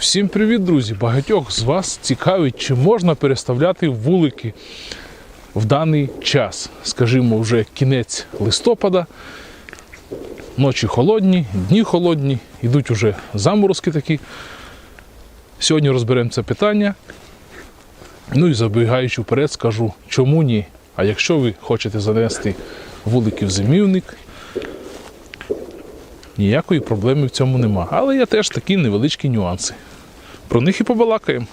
Всім привіт, друзі! Багатьох з вас цікавить, чи можна переставляти вулики в даний час. Скажімо, вже кінець листопада, ночі холодні, дні холодні, йдуть уже заморозки такі. Сьогодні розберемо це питання. Ну і забігаючи вперед, скажу, чому ні. А якщо ви хочете занести вулики в зимівник, ніякої проблеми в цьому нема. Але є теж такі невеличкі нюанси. Про них і побалакаємо.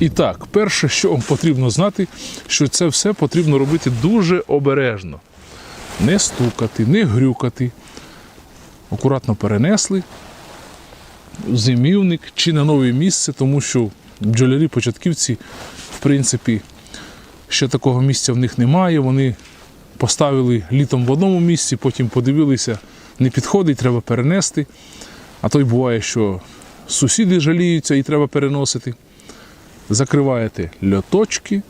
І так, перше, що вам потрібно знати, що це все потрібно робити дуже обережно. Не стукати, не грюкати. Акуратно перенесли зимівник чи на нове місце, тому що бджолярі-початківці, в принципі, ще такого місця в них немає. Вони поставили літом в одному місці, потім подивилися, не підходить, треба перенести. А то й буває, що сусіди жаліються і треба переносити. Закриваєте льоточки,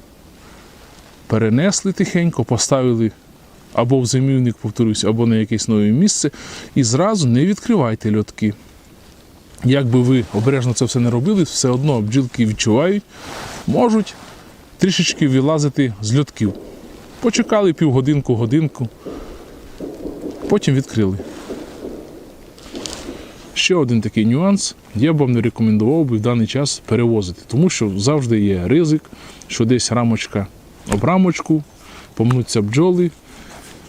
перенесли тихенько, поставили або в зимівник, повторюсь, або на якесь нове місце, і зразу не відкривайте льотки. Як би ви обережно це все не робили, все одно бджілки відчувають, можуть трішечки вилазити з льотків. Почекали півгодинку, годинку, потім відкрили. Ще один такий нюанс. Я б вам не рекомендував би в даний час перевозити, тому що завжди є ризик, що десь рамочка об рамочку, помнуться бджоли,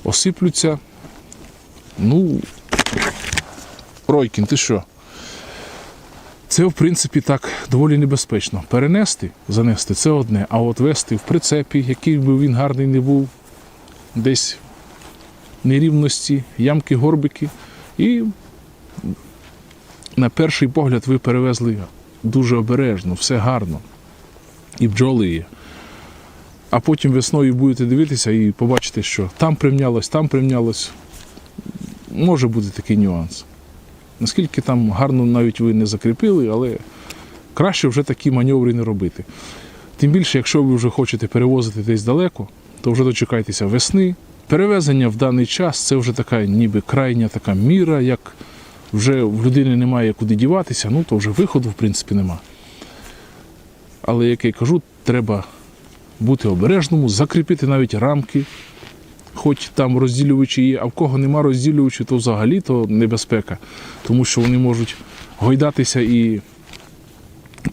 осиплються. Ну, Ройкін, ти що? Це, в принципі, так доволі небезпечно. Перенести, занести це одне, а от вести в прицепі, який би він гарний не був, десь нерівності, ямки, горбики. І на перший погляд ви перевезли дуже обережно, все гарно. І бджоли є. А потім весною будете дивитися і побачите, що там примнялось, там примнялось. Може бути такий нюанс. Наскільки там гарно навіть ви не закріпили, але краще вже такі маневри не робити. Тим більше, якщо ви вже хочете перевозити десь далеко, то вже дочекайтеся весни. Перевезення в даний час це вже така ніби крайня така міра, як вже в людини немає куди діватися, ну то вже виходу в принципі нема. Але, як я кажу, треба бути обережному, закріпити навіть рамки, хоч там розділювачі є, а в кого нема розділювачів, то взагалі то небезпека, тому що вони можуть гойдатися і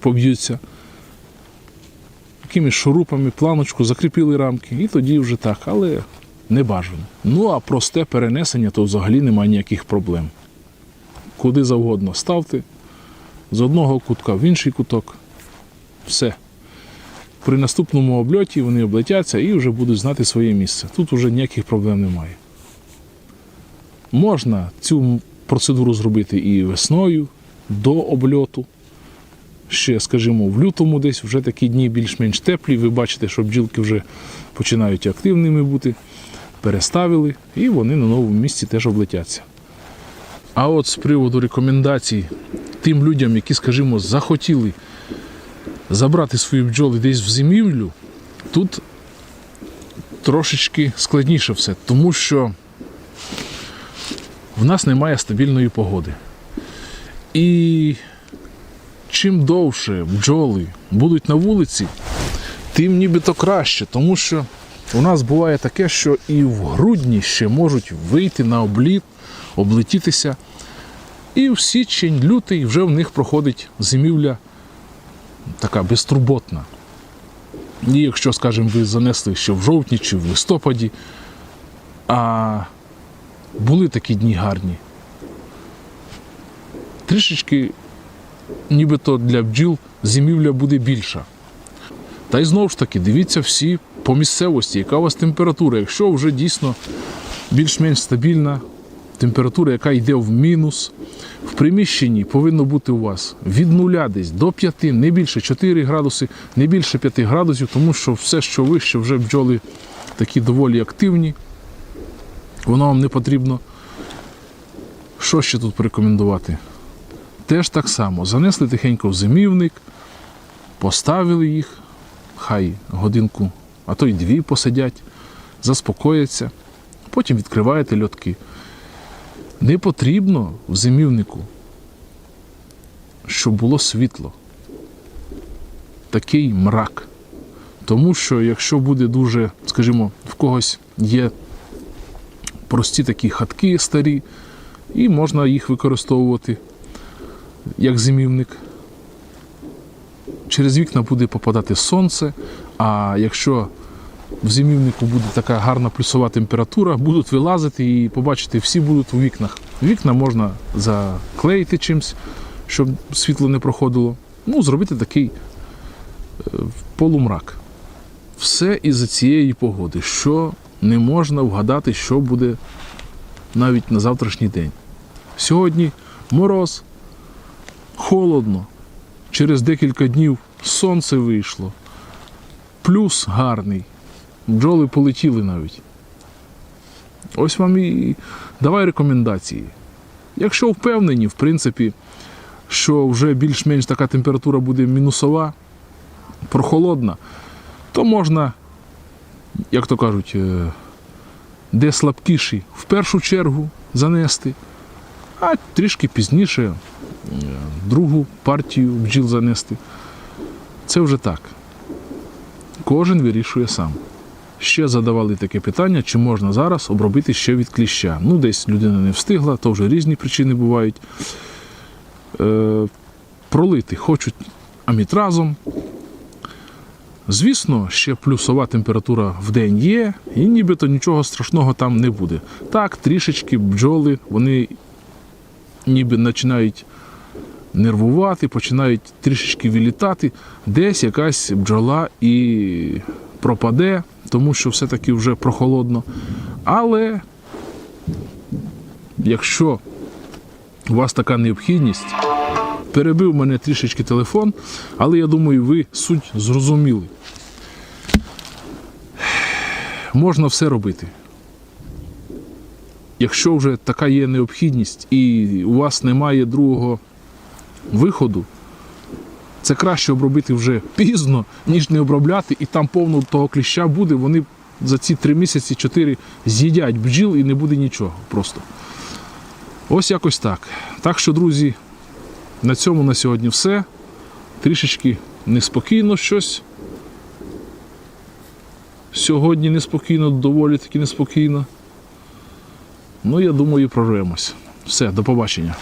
поб'ються. Якимись шурупами, планочку, закріпили рамки, і тоді вже так, але не бажано. Ну а просте перенесення, то взагалі немає ніяких проблем. Куди завгодно ставте, з одного кутка в інший куток. Все. При наступному обльоті вони облетяться і вже будуть знати своє місце. Тут вже ніяких проблем немає. Можна цю процедуру зробити і весною, до обльоту. Ще, скажімо, в лютому десь вже такі дні більш-менш теплі. Ви бачите, що бджілки вже починають активними бути. Переставили і вони на новому місці теж облетяться. А от з приводу рекомендацій тим людям, які, скажімо, захотіли забрати свої бджоли десь в зимівлю, тут трошечки складніше все, тому що в нас немає стабільної погоди. І чим довше бджоли будуть на вулиці, тим нібито краще, тому що у нас буває таке, що і в грудні ще можуть вийти на обліт, облетітися. І в січень, лютий вже в них проходить зимівля така безтурботна. І якщо, скажімо, ви занесли ще в жовтні чи в листопаді, а були такі дні гарні, трішечки нібито для бджіл зимівля буде більша. Та й знову ж таки, дивіться всі по місцевості, яка у вас температура. Якщо вже дійсно більш-менш стабільна температура, яка йде в мінус, в приміщенні повинно бути у вас від нуля десь до 5, не більше 4 градуси, не більше 5 градусів, тому що все, що вище, вже бджоли такі доволі активні. Воно вам не потрібно. Що ще тут порекомендувати? Теж так само. Занесли тихенько в зимівник, поставили їх, хай годинку, а то й дві посидять, заспокояться, потім відкриваєте льотки. Не потрібно в зимівнику щоб було світло. Такий мрак. Тому що якщо буде дуже, скажімо, в когось є прості такі хатки старі, і можна їх використовувати як зимівник. Через вікна буде попадати сонце, а якщо в зимівнику буде така гарна плюсова температура, будуть вилазити і побачите, всі будуть у вікнах. Вікна можна заклеїти чимось, щоб світло не проходило. Ну, зробити такий е, полумрак. Все із-за цієї погоди, що не можна вгадати, що буде навіть на завтрашній день. Сьогодні мороз, холодно, через декілька днів сонце вийшло, плюс гарний. Бджоли полетіли навіть. Ось вам і давай рекомендації. Якщо впевнені, в принципі, що вже більш-менш така температура буде мінусова, прохолодна, то можна, як то кажуть, е, де слабкіші, в першу чергу занести, а трішки пізніше е, другу партію бджіл занести. Це вже так. Кожен вирішує сам. Ще задавали таке питання, чи можна зараз обробити ще від кліща. Ну, десь людина не встигла, то вже різні причини бувають. Е, пролити хочуть амітразом. Звісно, ще плюсова температура в день є, і нібито нічого страшного там не буде. Так, трішечки бджоли, вони ніби починають нервувати, починають трішечки вилітати. Десь якась бджола і пропаде, тому що все-таки вже прохолодно. Але якщо у вас така необхідність, перебив мене трішечки телефон, але я думаю, ви суть зрозуміли. Можна все робити. Якщо вже така є необхідність і у вас немає другого виходу, це краще обробити вже пізно, ніж не обробляти, і там повно того кліща буде, вони за ці три місяці, чотири з'їдять бджіл і не буде нічого просто. Ось якось так. Так що, друзі, на цьому на сьогодні все. Трішечки неспокійно щось. Сьогодні неспокійно, доволі таки неспокійно. Ну, я думаю, прорвемось. Все, до побачення.